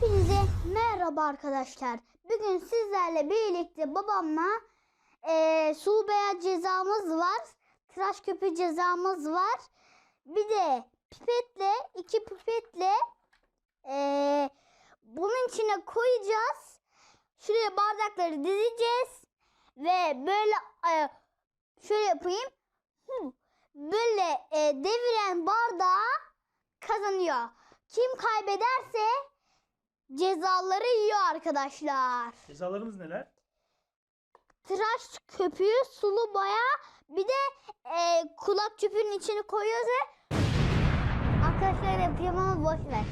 Hepinize merhaba arkadaşlar. Bugün sizlerle birlikte babamla eee sulu beyaz cezamız var. Tıraş köpüğü cezamız var. Bir de pipetle, iki pipetle eee, bunun içine koyacağız. Şuraya bardakları dizeceğiz. Ve böyle eee, şöyle yapayım. Böyle eee, deviren bardağı kazanıyor. Kim kaybederse cezaları yiyor arkadaşlar. Cezalarımız neler? Tıraş köpüğü, sulu boya, bir de e, kulak çöpünün içine koyuyoruz ve arkadaşlar yapıyorum ama boş ver.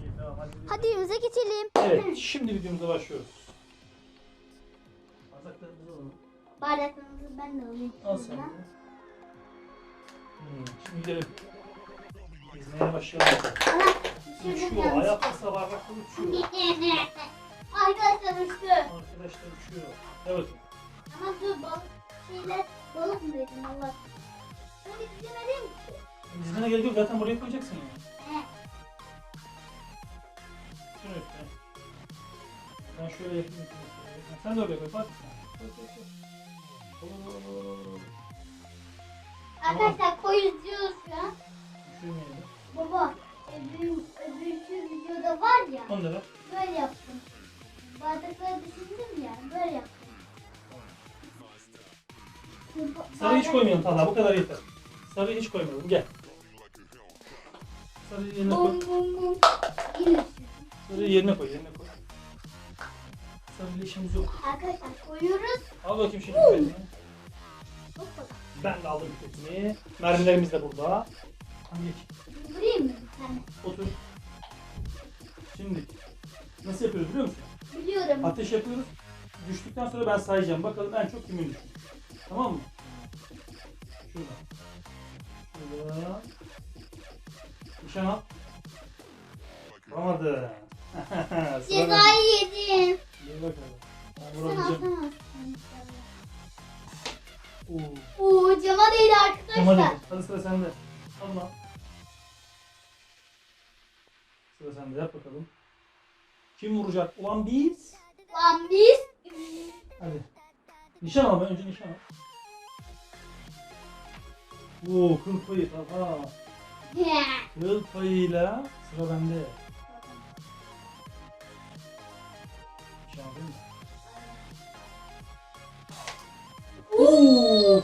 İyi tamam hadi. Hadi evimize geçelim. Evet şimdi videomuza başlıyoruz. Bardaklarımızı alalım. Bardaklarımızı ben de alayım. Al sen de. Hmm, şimdi gidelim. Gezmeye başlayalım. Uçuyor. Ayak bardaklar uçuyor. Arkadaşlar uçtu. Arkadaşlar uçuyor. Evet. Ama dur balık şeyler balık mı dedim Allah. Ben hiç demedim ki. Dizmene gerek yok zaten buraya koyacaksın ya. He. Şunu üstüne. Ben şöyle yapayım. Sen de oraya koy. Oo, Arkadaşlar koyuyoruz diyoruz. Düşürmeyelim. Baba öbür, öbürkü videoda var ya Onu da ver. böyle yaptım. Bardakları düşündüm ya böyle yaptım. Sarıyı hiç koymayalım Talha bu kadar yeter. Sarıyı hiç koymayalım gel. Sarıyı yerine koy. Bum bum bum. Yine Sarıyı yerine koy yerine koy. Sarıyla işimiz yok. Arkadaşlar koyuyoruz. Al bakayım şimdi. Ben de aldım pipetini. Mermilerimiz de burada. Hadi geç. Vurayım mı? Otur. Şimdi nasıl yapıyoruz biliyor musun? Biliyorum. Ateş yapıyoruz. Düştükten sonra ben sayacağım. Bakalım en çok kimin düştü. Tamam mı? Şurada. Şurada. Nişan al. Bende. Cezayı yedim. Gel bakalım. Ben alsana. Oo. Oo cama değdi arkadaşlar. hadi. Hadi sıra sende. Allah. Sıra sende yap bakalım. Kim vuracak? Ulan biz. Lan biz. Hadi. Nişan al ben önce nişan al. Oo kıl payı. He. Kıl payıyla sıra bende. Nişan al değil mi? Oo.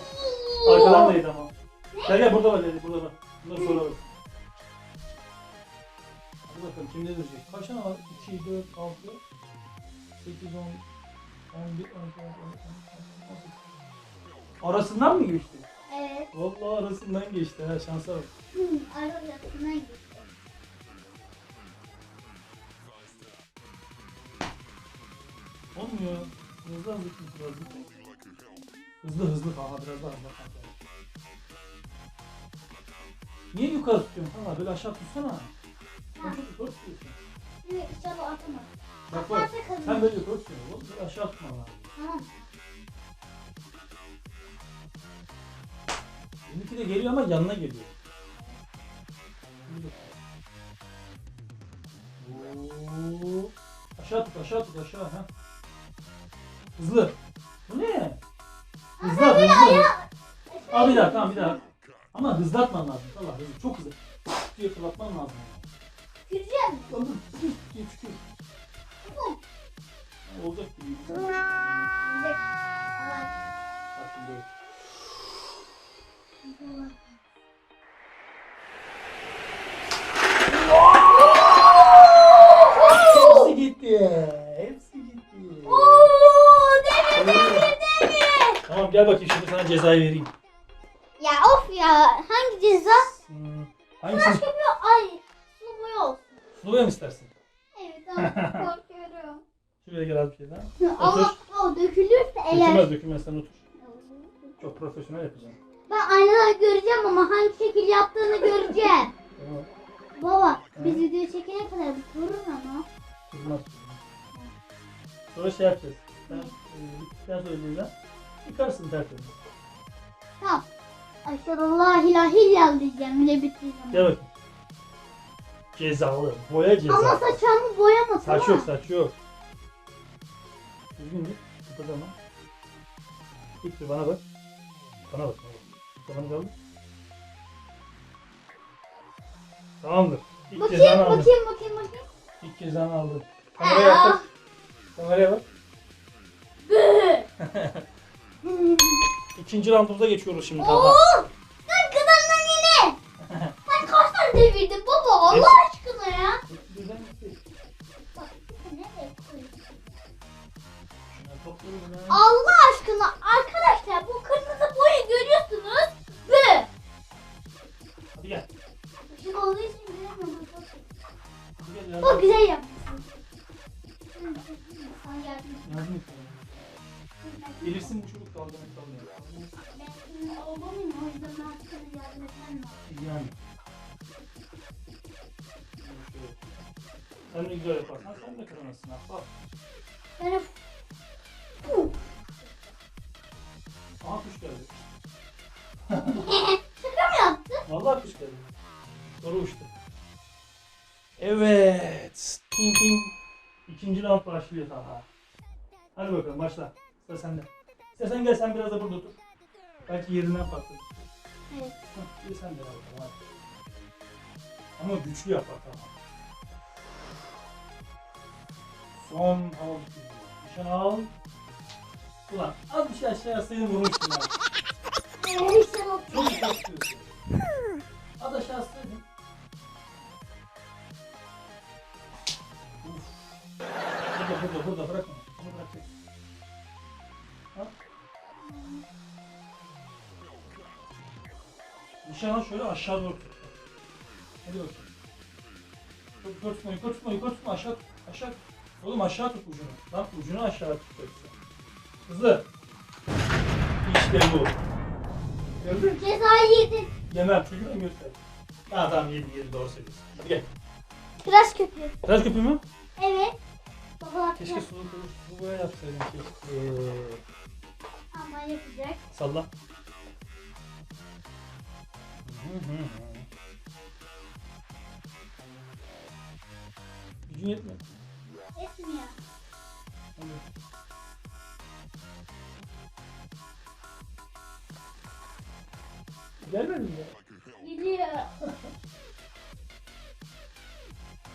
Arkadan değdi ama. Gel gel burada var dedi burada var. Bunları sonra bak. Bakalım kimde duracak? Kaç tane var? 2, 4, 6, 8, 10, 11, 12, 13, 14, Arasından mı geçti? Evet. Vallahi arasından geçti ha şansa bak. Hı, arasından gitti. Olmuyor. Hızlı hızlı tutması lazım. Hızlı hızlı aha biraz daha hızlı. Niye yukarı tutuyorsun sana? Böyle aşağı tutsana. Sen. Şimdi inşallah. Bak bak. Atarsa kazanır. Sen böyle tutuyorsun. Oğlum Böyle aşağı tutman lazım. Tamam. Benimki de geliyor ama yanına geliyor. Oo. Aşağı tut, aşağı tut, aşağı. Ha. Hızlı. Bu ne? Hızlı at, hızlı. Al bir daha, tamam bir daha. Ama hızlatman lazım. Allah hızlı, çok hızlı. diye fırlatman lazım. Gireceğim. Oğlum, diye çıkıyor. Olacak gibi. Girecek. Allah. Bak şimdi böyle. Allah. Hepsi gitti. Hepsi gitti. Oo, demir demir demir. Tamam gel bakayım şimdi sana cezayı vereyim. Ya of ya hangi ceza? Hmm. Tıraş Hangisini? köpüğü ay Suluya mı istersin? Evet korkuyorum. Şuraya gel az bir şey daha. Ama o dökülürse eğer. Dökülmez dökülmez sen otur. Çok profesyonel yapacağım. Ben aynadan göreceğim ama hangi şekil yaptığını göreceğim. Tamam. Baba biz video çekene kadar bir durun ama. Durmaz. Sonra şey yapacağız. Sen e, bittikten sonra elinden yıkarsın tertemiz. Tamam. Aşağıda la ilahe illallah diyeceğim bittiği zaman. Gel bakayım. Cezalı. Boya ceza. Ama saçımı boyama Saç tamam. yok saç yok. Düzgün git. Kıpırdama. Git bir bana bak. Bana bak. Bana bak. Tamamdır. İlk cezanı Bakayım aldın. bakayım bakayım bakayım. İlk cezanı aldın. Kameraya yaklaş. Kameraya bak. İkinci roundumuza geçiyoruz şimdi. Oo! Talha. Allah aşkına arkadaşlar bu kırmızı boyu görüyorsunuz. Ve Hadi gel. ışık olduğu için göremiyorum. Hadi gel. Çok yardım- güzel yapmışsın. Sana yardım et. yardım et bana. Gelirsin bu çocuk dalga et dalga. Ben oğlunum o yüzden ben sana yardım etmem lazım. Yani. Sen de güzel yaparsan sen de kıramazsın. ha. Bak. Yani Şaka mı yaptın? Vallahi geldi. Doğru uçtu. Evet. Ting ting. İkinci round başlıyor daha. Hadi bakalım başla. Sıra sende. İstersen gel sen biraz da burada otur. Belki yerinden farklı. Evet. Hah, bir sen de bakalım hadi. Ama güçlü yap bakalım. Son hava bitirdi. Nişan al. Ulan az bir şey aşağıya sayın vurmuştum abi. Bak. Saydın. Uf. Burada burada bırakma. Bunu bırak. Al. Nişan al şöyle aşağı doğru tut. Hadi bakayım. Yukarı tutma, yukarı tutma, yukarı tutma, aşağı aşağı. Oğlum aşağı tut ucunu. Lan ucunu aşağı tutacaksın. Hızlı. İşte bu. Gördün mü? Cezayı yedin. Yemem ben göster. Ha tamam yedi yedi doğru söylüyorsun. Hadi gel. Tıraş köpüğü. Tıraş köpüğü mü? Evet. Baba Keşke sulu kılıç sulu boya yapsaydın keşke. Ama yapacak. Salla. Gücün yetmiyor. Etmiyor. Hadi. Gelmedin mi? Gidiyor.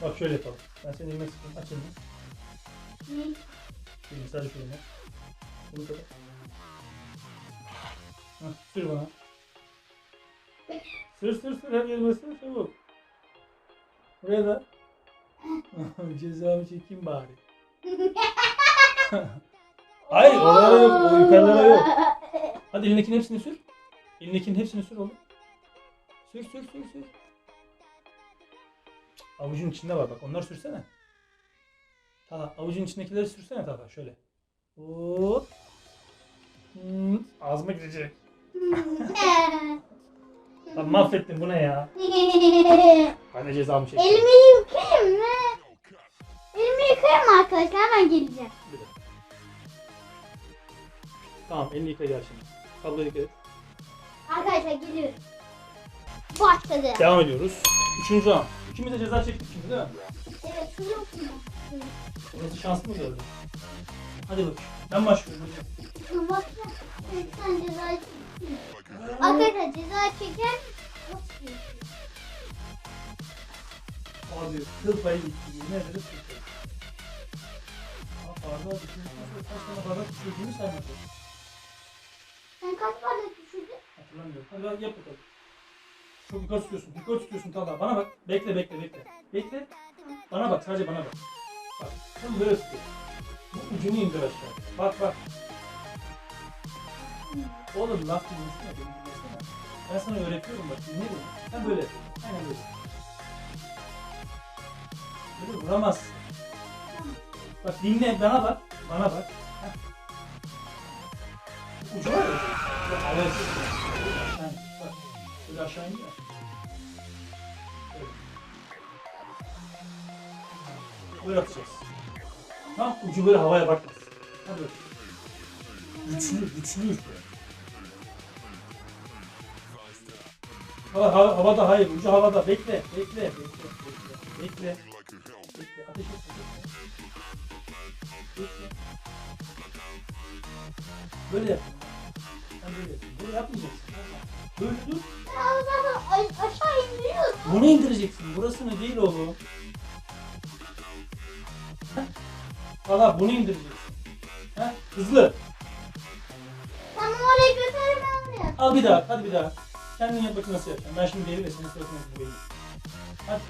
Bak şöyle yapalım. Ben seni elime sıkayım. Aç elini. Elini sadece şöyle. Bunu kadar. Hah, sür bana. Sür sür sür her yerime sür çabuk. Buraya da. Cezamı çekeyim bari. Hayır oralara yok. O yukarılara yok. Hadi elindekinin hepsini sür. Elindekinin hepsini sür oğlum. Sür sür sür sür. Avucun içinde var bak onları sürsene. Tamam avucun içindekileri sürsene Tata şöyle. Hop. Hmm, ağzıma girecek. Lan mahvettin bu ne ya? Ben de cezamı çekeyim. Elimi yıkayayım mı? Elimi yıkayayım mı arkadaşlar? Hemen geleceğim. Bir dakika. Tamam elini yıka gel şimdi. Kabloyu yıka. Arkadaşlar geliyorum. Başladı. Devam ediyoruz. Üçüncü an. İkimiz de ceza çektik şimdi değil mi? Evet oturma. Orası şanslı mı gördün? Hadi bak. Ben başlıyorum. Baksana. Sen cezayı Arkadaşlar ceza çeken? Abi kıl payı gitti. Yemin ederim kıl payı. Aa bardağı düşürdükten sonra kaç tane bardak düşürdüğünü saymadım. Sen kaç bardak? Hatırlamıyorum. Hadi yap bakalım. Çok yukarı tutuyorsun. Yukarı tutuyorsun Talha. Bana bak. Bekle bekle bekle. Bekle. Bana bak. Sadece bana bak. Bak. Tam böyle tutuyor. Bu ucunu indir aşağı. Bak bak. Oğlum laf dinlesene. Beni dinlesene. Ben sana öğretiyorum bak. Dinle beni. Sen böyle. Aynen böyle. Böyle vuramazsın. Bak dinle. Bana bak. Bana bak. Heh. Ucu var ya. Havaya Böyle aşağı in ya. Böyle. Böyle atacağız. Tamam ucu böyle havaya bakmaz. Hadi bak. Güçlü, güçlü. Hava, hava, havada hayır, ucu havada. Bekle, bekle, bekle, bekle. Bekle. Bekle. Ateş et. Bekle. Böyle yap. Sen böyle yap. Böyle yapmayacaksın. Dur. Ya zaten aşağı indiriyorsun. Bunu indireceksin. Burasını değil oğlum. Valla bunu indireceksin. Heh. Hızlı. Tamam oraya götür ben oraya. Al bir daha. Hadi bir daha. Kendin yap bakayım nasıl yapacaksın. Ben şimdi geri ve senin hızlı Hadi.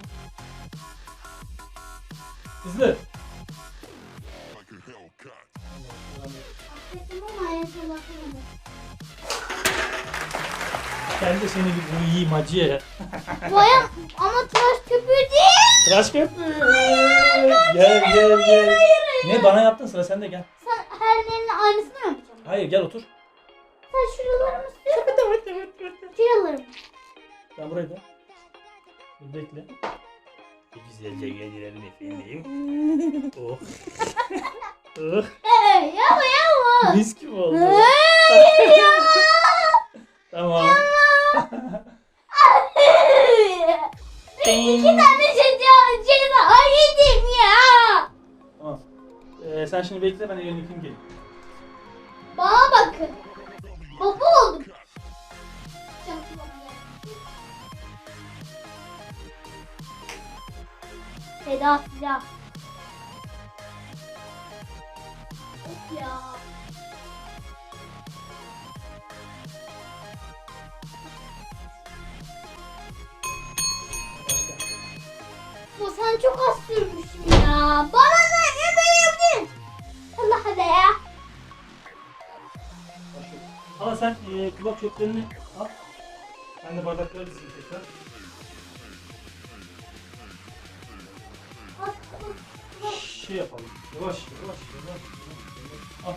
Hızlı. Affettim ama en son bakamadım. Ben de seni bir vurayım hacı. Boya ama tıraş köpüğü değil. Tıraş köprü. Gel gel gel. Ne bana yaptın sıra sende gel. Sen her yerine aynısını mı yapacaksın? Hayır gel otur. Sen şuralarımı sür. Şuralarımı. Ben burayı da. Dur bekle. Güzelce gelirelim efendim. Oh. oh. Yapma yapma. Mis gibi oldu. Ee, ya. Tamam. İki tane çocuğun ceza yedim ya. Tamam. Ee, sen şimdi bekle ben elini yıkayayım gelin. Bana bakın. Baba oldum. Seda silah. Of ya. Bu sen çok az sürmüşsün ya. Bana ne yemeyebilir. Allah hadi ya. Ama sen e, kulak çöplerini al. Ben de bardakları dizeyim tekrar. Şey yapalım. Yavaş yavaş yavaş. yavaş. Al.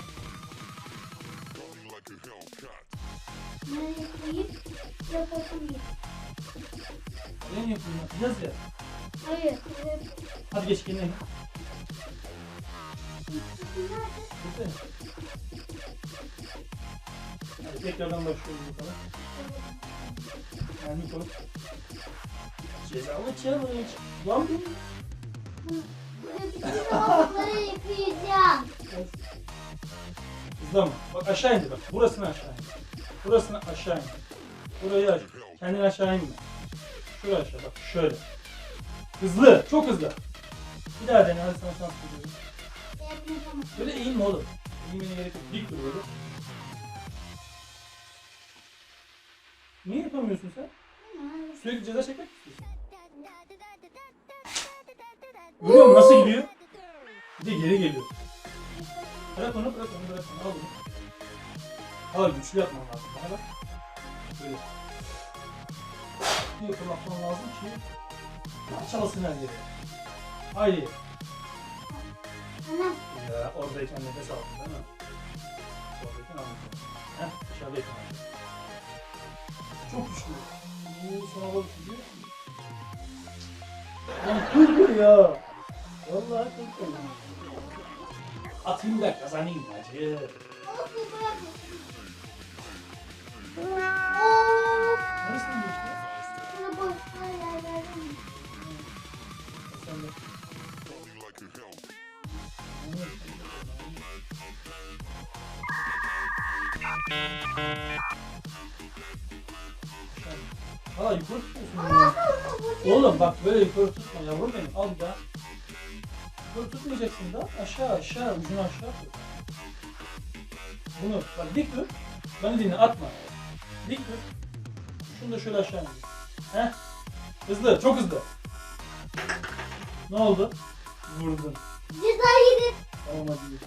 Nereye koyayım? Yapasım yok. Ne yapayım? Yapacağız ya. Hayır. Hadi geç kendine. Bitti. Hadi tekrardan başlıyoruz bakalım. Yani koy. Cezalı challenge. Lan bu. Bütün yıkayacağım. Hızlı Bak aşağı indi bak. Burasını aşağı indi. Burasını aşağı indi. Burayı aş. Kendini aşağı inme. Şuraya aşağı bak. Şöyle. Hızlı. Çok hızlı. Bir daha dene. Hadi sana şans veriyorum. Böyle eğilme oğlum. Eğilmene gerek yok. Dik dur böyle. Niye yapamıyorsun sen? Sürekli ceza çekmek istiyorsun. Görüyor nasıl gidiyor? Bir de geri geliyor. Bırak onu, bırak onu, bırak onu. Al bunu. Al güçlü yapman lazım. Bana bak. Böyle. Bir yapmaktan lazım ki çalsın her yere. Haydi. Anam. Ya oradayken nefes aldın değil mi? Oradayken aldın. Heh dışarıdayken aldın. Çok güçlü. Bu sana bak gidiyor. Lan dur ya. Vallahi güçlü. Atayım da kazanayım hacı. Oo. Sen de. Hala yukarı tutuyorsun. ya. Oğlum bak böyle yukarı tutma yavrum benim. Al daha. Yukarı tutmayacaksın da aşağı aşağı ucunu aşağı tut. Bunu bak dik dur. Beni dinle atma. Dik dur. Şunu da şöyle aşağı indir. Heh. Hızlı çok hızlı. Ne oldu? Vurdun. Ceza yedim. Yürü.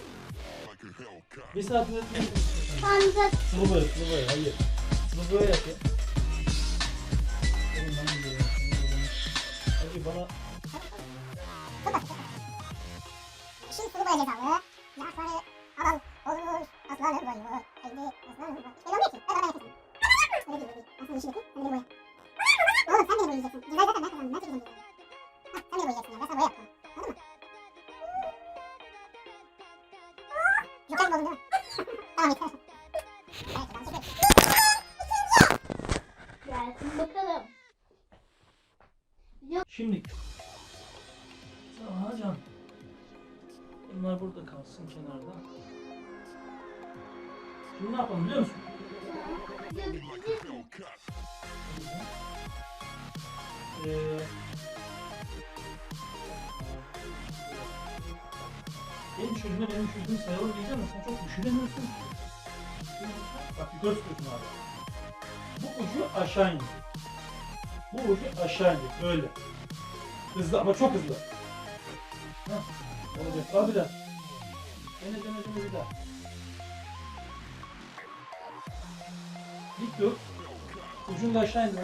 Bir saat üretmeyi Panzer. Sıvı boya, sıvı boya. Hayır. Sıvı boya yap ya. Oğlum ben gidiyorum. Hadi bana Şimdi sulu boya cezalı. Lafları alan olur. Aslanı boyu. Haydi aslanı boyu. Belli olmuyor ki. Ben bana yakasın. Öyle değil öyle değil. Aslında işi yapayım. Beni boya. Kalsın kenarda. Şimdi ne yapalım biliyor musun? Ee, benim düşürdüğümde benim düşürdüğüm sayalım diyeceğim ama sen çok düşüremiyorsun ki. Bak yukarı tutuyorsun abi. Bu ucu aşağı indir. Bu ucu aşağı indir. Böyle. Hızlı ama çok hızlı. Heh. Olacak. Al bir daha. Dene dene dene bir daha. Dik dur. Ucunu da aşağı indir.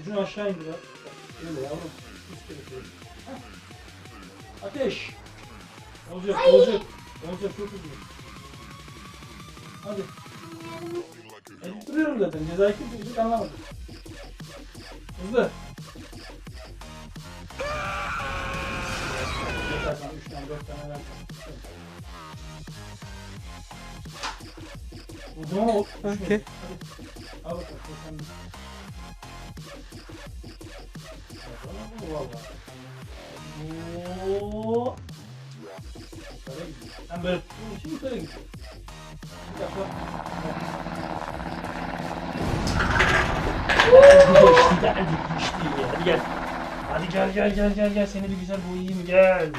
Ucunu aşağı indir. Öyle yavrum. Üst tarafı. Ateş. Olacak, olacak. Olacak çok hızlı. Hadi. Ben duruyorum zaten. Cezayı kim tutacak anlamadım. Hızlı. Yeter sana 3 tane 4 tane ver. Yukarı gidiyor. Sen böyle tuttuğun için yukarı gidiyor. Bir dakika. Geçti geldi geçti. Hadi gel. Hadi gel gel gel gel gel seni bir güzel boyayayım gel.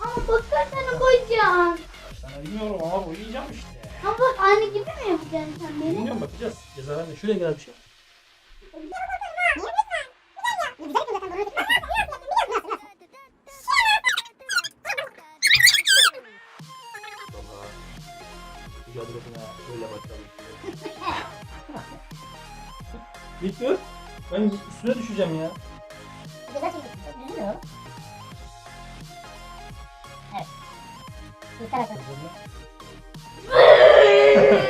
Ama bak kaç tane koyacağım. Bilmiyorum ama boyayacağım işte. Ama bak aynı gibi mi yapacaksın sen beni? Bilmiyorum bakacağız. Ceza verme. Şuraya gel bir şey. Ha. Böyle bakalım. Victor. Ben üstüne düşeceğim ya.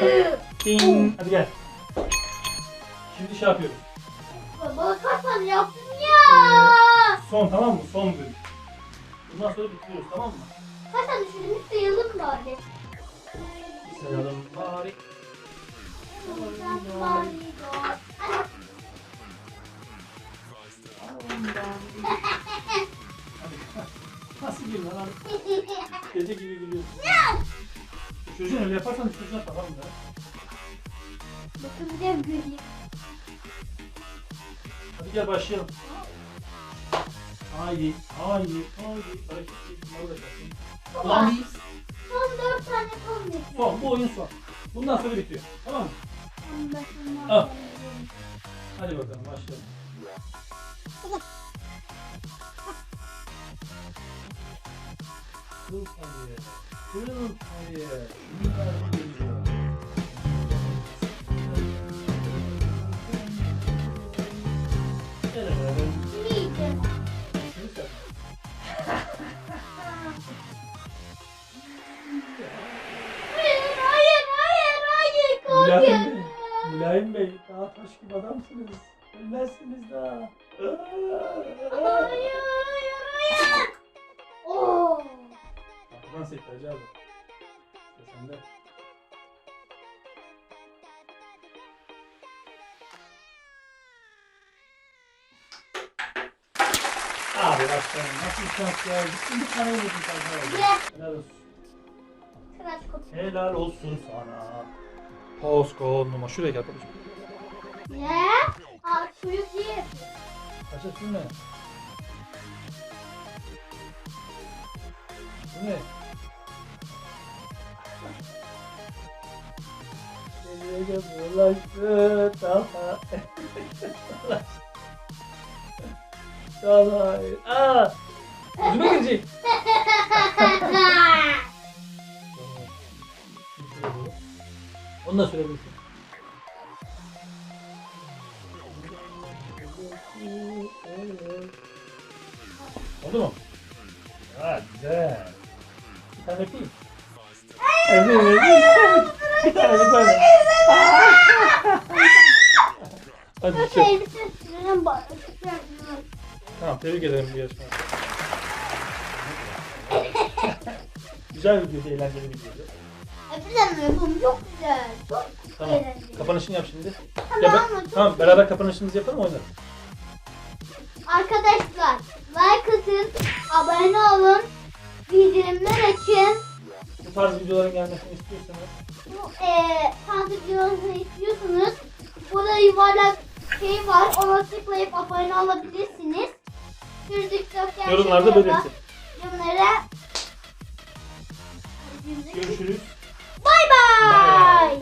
Bir. Ding. Hadi gel. Şimdi şey yapıyoruz. Baba kaç tane yaptın ya? Son tamam mı? Son bölüm. Bundan sonra bitiriyoruz tamam mı? Kaç tane düşürdün? Sayalım bari. Sayalım bari. Sen bari. Hadi. Nasıl gülüyor lan? Gece gibi gülüyorsun. Çocuğun öyle yaparsan çocuğuna tamam mı? Bakın bir de güleyim. Hadi gel başlayalım. Haydi, haydi, haydi. Hareket orada kalsın. Ulan değil. Son dört tane son bir. Son, bu oyun son. Bundan sonra bitiyor. Tamam mı? Anlaşılmaz. Al. Hadi bakalım başlayalım. Yiyeceğim. Hayır, hayır, hayır. Mülayim Bey. Mülayim Bey, daha taş gibi adamsınız. Ölmezsiniz daha. Hayır, Sekti Hacı abi. Sıra sende. Abi başkanım nasıl şans ya? Gittin bir tane vurdun sen. Helal olsun. Tıraş kokuyor. Helal olsun sana. Posko numara. Şuraya gel babacığım. Ne? Aa, çocuk ye. Kaç atın ne? Bu ne? Nereye ulaştı daha? Daha Aa! Yüzüme girecek. Onu da söyleyebilirsin. Oldu mu? Ha güzel. Bir tane öpeyim. Evet. Bir tane, bir tane. Hadi sürüyorum bak. Tamam, tebrik ederim bir yarışma. güzel bir videoydu, eğlenceli bir videoydu. Hepiden yapım çok güzel. Çok Tamam, eğlenceli. kapanışını yap şimdi. Tamam Ya mı? ben, Çok tamam, beraber kapanışımızı yapalım oynarız. Arkadaşlar like atın, abone olun. Bildirimler açın. Bu tarz videoların gelmesini istiyorsanız ee, bu e, tansiyonunuzu istiyorsanız burada yuvarlak şey var. Ona tıklayıp abone olabilirsiniz. Dükdükler Yorumlarda belirtin. Yorumlara Görüşürüz. Bay bay.